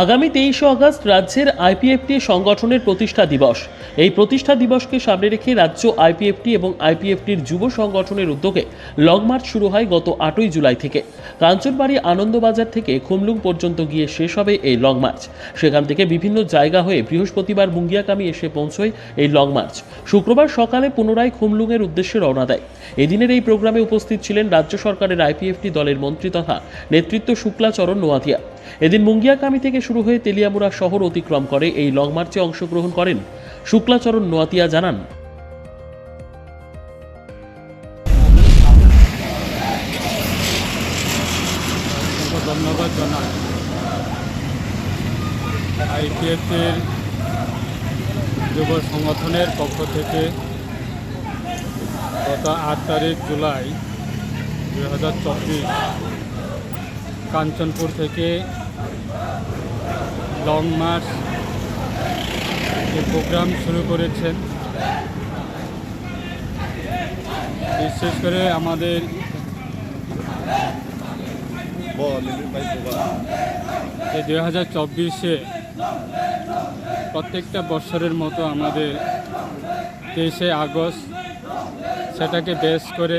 আগামী তেইশে আগস্ট রাজ্যের আইপিএফটি সংগঠনের প্রতিষ্ঠা দিবস। এই প্রতিষ্ঠা দিবসকে সামনে রেখে রাজ্য আইপিএফটি এবং আইপিএফটির যুব সংগঠনের উদ্যোগে লং মার্চ শুরু হয় গত আটই জুলাই থেকে। কাঞ্চনবাড়ি আনন্দবাজার থেকে খুমলুং পর্যন্ত গিয়ে শেষ হবে এই লং মার্চ। সেখান থেকে বিভিন্ন জায়গা হয়ে বৃহস্পতিবার মুঙ্গিয়াকামি এসে পৌঁছয় এই লং মার্চ। শুক্রবার সকালে পুনরায় খুমলুংয়ের উদ্দেশ্যে রওনা দেয়। এদিনের এই প্রোগ্রামে উপস্থিত ছিলেন রাজ্য সরকারের আইপিএফটি দলের মন্ত্রী তথা নেতৃত্ব শুক্লাচরণ নোয়াতিয়া এদিন মুঙ্গিয়াকামি থেকে শুরু হয়ে তেলিয়ামুড়া শহর অতিক্রম করে এই লং মার্চে অংশগ্রহণ করেন শুক্লাচরণ নোয়াতিয়া জানান। আইপিএফের যুব সংগঠনের পক্ষ থেকে গত আট তারিখ জুলাই দুই হাজার চব্বিশ কাঞ্চনপুর থেকে লং মার্চ এই প্রোগ্রাম শুরু করেছেন বিশেষ করে আমাদের এই দুই হাজার চব্বিশে প্রত্যেকটা বছরের মতো আমাদের তেইশে আগস্ট সেটাকে বেস করে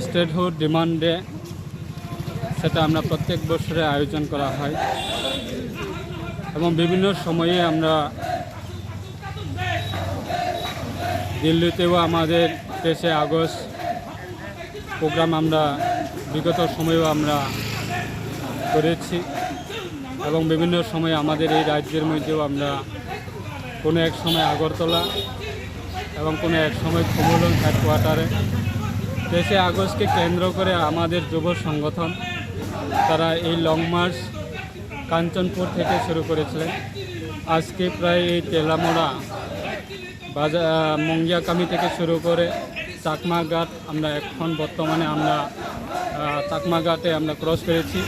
স্টেটহুড ডিমান্ড সেটা আমরা প্রত্যেক বছরে আয়োজন করা হয় এবং বিভিন্ন সময়ে আমরা দিল্লিতেও আমাদের তেইশে আগস্ট প্রোগ্রাম আমরা বিগত সময়েও আমরা করেছি এবং বিভিন্ন সময়ে আমাদের এই রাজ্যের মধ্যেও আমরা কোনো এক সময় আগরতলা এবং কোনো এক সময় কুমলন হেডকোয়ার্টারে তেইশে আগস্টকে কেন্দ্র করে আমাদের যুব সংগঠন তারা এই লং মার্চ কাঞ্চনপুর থেকে শুরু করেছিলেন। আজকে প্রায় এই তেলামোড়া বাজার মঙ্গিয়াকামি থেকে শুরু করে চাকমাঘাট আমরা এখন বর্তমানে আমরা চাকমাঘাটে আমরা ক্রস করেছি।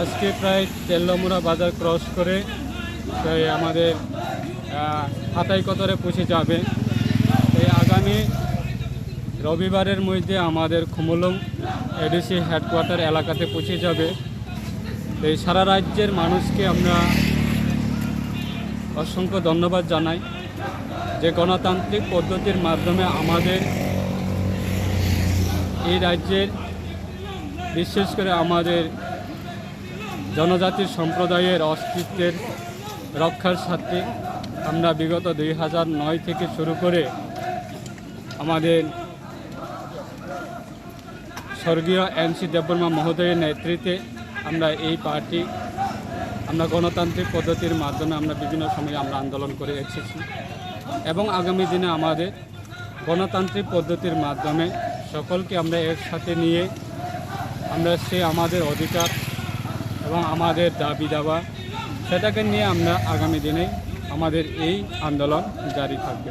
আজকে প্রায় তেল্লমুড়া বাজার ক্রস করে প্রায় আমাদের আহ, হাতাই কতরে পৌঁছে যাবে। এই আগামী রবিবারের মধ্যে আমাদের খুমলং এডিসি হেডকোয়ার্টার এলাকাতে পৌঁছে যাবে। এই সারা রাজ্যের মানুষকে আমরা অসংখ্য ধন্যবাদ জানাই। যে গণতান্ত্রিক পদ্ধতির মাধ্যমে আমাদের এই রাজ্যের, বিশেষ করে আমাদের জনজাতির সম্প্রদায়ের অস্তিত্বের রক্ষার সাথে আমরা বিগত দুই হাজার নয় থেকে শুরু করে আমাদের স্বর্গীয় এন সি দেববর্মা মহোদয়ের নেতৃত্বে আমরা এই পার্টি, আমরা গণতান্ত্রিক পদ্ধতির মাধ্যমে আমরা বিভিন্ন সময়ে আমরা আন্দোলন করে এসেছি। এবং আগামী দিনে আমাদের গণতান্ত্রিক পদ্ধতির মাধ্যমে সকলকে আমরা একসাথে নিয়ে আমরা সে আমাদের অধিকার এবং আমাদের দাবি দাবা সেটাকে নিয়ে আমরা আগামী দিনে আমাদের এই আন্দোলন জারি থাকবে।